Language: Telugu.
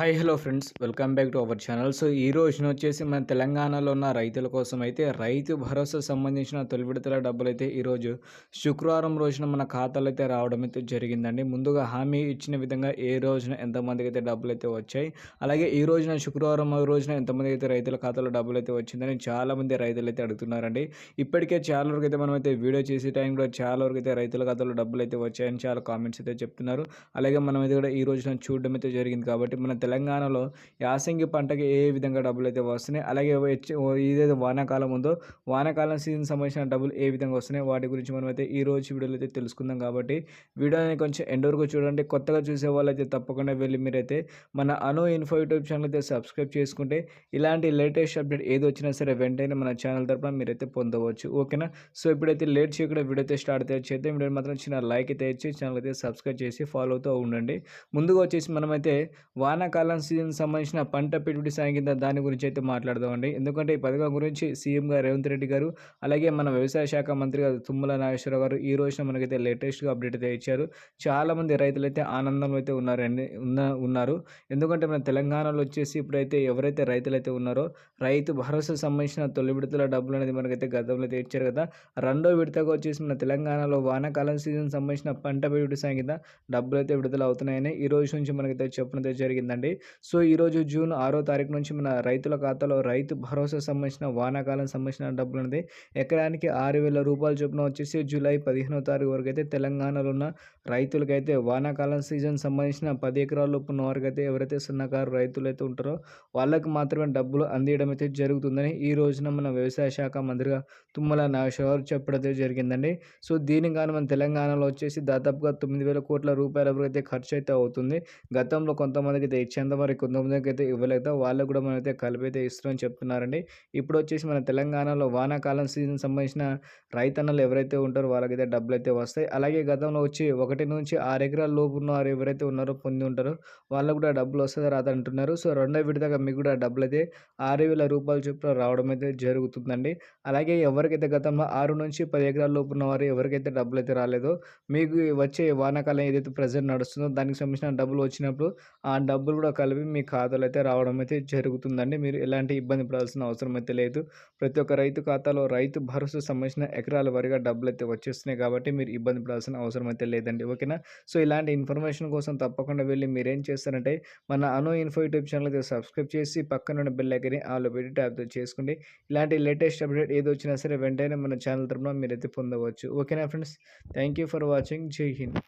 Hi hello friends. Welcome back to our channel. So ఈ రోజున వచ్చేసి మన తెలంగాణలో ఉన్న రైతుల కోసం అయితే రైతు భరోసా సంబంధించిన తొలి విడతల డబ్బులు అయితే ఈరోజు శుక్రవారం రోజున మన ఖాతాలో అయితే రావడం అయితే జరిగిందండి. ముందుగా హామీ ఇచ్చిన విధంగా ఏ రోజున ఎంతమందికి అయితే డబ్బులు అయితే వచ్చాయి అలాగే ఈ రోజున శుక్రవారం రోజున ఎంతమందికి అయితే రైతుల ఖాతాలో డబ్బులు అయితే వచ్చిందని చాలామంది రైతులు అయితే అడుగుతున్నారండి. ఇప్పటికే చాలా వరకు అయితే మనం అయితే వీడియో చేసే టైం కూడా చాలా వరకు అయితే రైతుల ఖాతాలో డబ్బులు అయితే వచ్చాయని చాలా కామెంట్స్ అయితే చెప్తున్నారు. అలాగే మనం అయితే కూడా ఈ రోజున చూడడం అయితే జరిగింది కాబట్టి మన తెలంగాణలో యాసంగి పంటకి ఏ విధంగా డబ్బులు అయితే వస్తున్నాయి? అలాగే ఏదైతే వానాకాలం ఉందో వానాకాలం సీజన్ సంబంధించిన డబ్బులు ఏ విధంగా వస్తున్నాయి? వాటి గురించి మనం అయితే ఈ రోజు వీడియోలో అయితే తెలుసుకుందాం కాబట్టి వీడియోని కొంచెం ఎండ్ వరకు చూడండి. కొత్తగా చూసే వాళ్ళైతే తప్పకుండా వెళ్ళి మీరైతే మన అను ఇన్ఫో యూట్యూబ్ ఛానల్ అయితే సబ్స్క్రైబ్ చేసుకుంటే ఇలాంటి లేటెస్ట్ అప్డేట్ ఏది వచ్చినా సరే వెంటనే మన ఛానల్ తరపున మీరైతే పొందవచ్చు. ఓకేనా? సో ఇప్పుడైతే లేట్ చేయకుండా వీడియో అయితే స్టార్ట్ అయితే చేద్దాం. వీడియో మాత్రం చిన్న లైక్ అయితే ఇచ్చి ఛానల్ అయితే సబ్స్క్రైబ్ చేసి ఫాలో అవుతూ ఉండండి. ముందుగా వచ్చేసి మనమైతే వాన వానాకాలం సీజన్ సంబంధించిన పంట పెట్టుబడి సాయం కింద దాని గురించి అయితే మాట్లాడదామండి. ఎందుకంటే ఈ పథకం గురించి సీఎంగా రేవంత్ రెడ్డి గారు అలాగే మన వ్యవసాయ శాఖ మంత్రి గారు తుమ్మల నాగేశ్వరరావు గారు ఈ రోజున మనకైతే లేటెస్ట్గా అప్డేట్ అయితే ఇచ్చారు. చాలామంది రైతులు అయితే ఆనందంలో అయితే ఉన్నారండి ఉన్న ఉన్నారు. ఎందుకంటే మన తెలంగాణలో వచ్చేసి ఇప్పుడైతే ఎవరైతే రైతులు అయితే ఉన్నారో రైతు భరోసా సంబంధించిన తొలి విడతల డబ్బులు అనేది మనకైతే గతంలో అయితే ఇచ్చారు కదా. రెండో విడతగా వచ్చేసి మన తెలంగాణలో వానాకాలం సీజన్ సంబంధించిన పంట పెట్టుబడి సాయం కింద డబ్బులు అయితే విడుదల అవుతున్నాయని ఈ రోజు నుంచి మనకైతే చెప్పడం జరిగిందండి. అండి. సో ఈ రోజు జూన్ ఆరో తారీఖు నుంచి మన రైతుల ఖాతాలో రైతు భరోసా సంబంధించిన వానాకాలం సంబంధించిన డబ్బులు అనేది ఎకరానికి ఆరు వేల రూపాయల చొప్పున వచ్చేసి జూలై పదిహేనో తారీఖు వరకు అయితే తెలంగాణలో ఉన్న రైతులకైతే వానాకాలం సీజన్ సంబంధించిన పది ఎకరాల లోపు ఉన్న వారికి అయితే ఎవరైతే సన్నకారు రైతులు అయితే ఉంటారో వాళ్ళకి మాత్రమే డబ్బులు అందియడం అయితే జరుగుతుందని ఈ రోజున మన వ్యవసాయ శాఖ మంత్రిగా తుమ్మల నాగేశ్వరరావు చెప్పడం జరిగిందండి. సో దీనికి కానీ మన తెలంగాణలో వచ్చేసి దాదాపుగా తొమ్మిది వేల కోట్ల రూపాయల వరకు అయితే ఖర్చు అయితే అవుతుంది. గతంలో కొంతమందికి అయితే ఇచ్చేంత మరి కొంతమందికి అయితే ఇవ్వలేదు. వాళ్ళకు కూడా మనం అయితే కలిపి అయితే ఇస్తామని చెప్తున్నారండి. ఇప్పుడు వచ్చేసి మన తెలంగాణలో వానాకాలం సీజన్ సంబంధించిన రైతన్నలు ఎవరైతే ఉంటారో వాళ్ళకైతే డబ్బులు అయితే వస్తాయి. అలాగే గతంలో వచ్చి ఒకటి నుంచి ఆరు ఎకరాల లోపు ఉన్నవారు ఎవరైతే ఉన్నారో పొంది ఉంటారో వాళ్ళకు కూడా డబ్బులు వస్తుంది రాదు అంటున్నారు. సో రెండో విడతగా మీకు కూడా డబ్బులు అయితే ఆరు వేల రూపాయల చొప్పున రావడం అయితే జరుగుతుందండి. అలాగే ఎవరికైతే గతంలో ఆరు నుంచి పది ఎకరాల లోపు ఉన్నవారు ఎవరికైతే డబ్బులు అయితే రాలేదో మీకు వచ్చే వానాకాలం ఏదైతే ప్రజెంట్ నడుస్తుందో దానికి సంబంధించిన డబ్బులు వచ్చినప్పుడు ఆ డబ్బులు కూడా కలిపి మీ ఖాతాలో అయితే రావడం అయితే జరుగుతుందండి. మీరు ఎలాంటి ఇబ్బంది పడాల్సిన అవసరం అయితే లేదు. ప్రతి ఒక్క రైతు ఖాతాలో రైతు భరోసా సంబంధించిన ఎకరాల వరిగా డబ్బులు అయితే వచ్చేస్తున్నాయి కాబట్టి మీరు ఇబ్బంది పడాల్సిన అవసరం అయితే లేదండి. ఓకేనా? సో ఇలాంటి ఇన్ఫర్మేషన్ కోసం తప్పకుండా వెళ్ళి మీరేం చేస్తారంటే మన అను ఇన్ఫో యూట్యూబ్ ఛానల్ అయితే సబ్స్క్రైబ్ చేసి పక్కన ఉన్న బెల్ ఐకని ఆలో పెట్టి ట్యాప్ చేసుకోండి. ఇలాంటి లేటెస్ట్ అప్డేట్ ఏది వచ్చినా సరే వెంటనే మన ఛానల్ తరపున మీరైతే పొందవచ్చు. ఓకేనా friends? Thank you for watching. Jai Hind.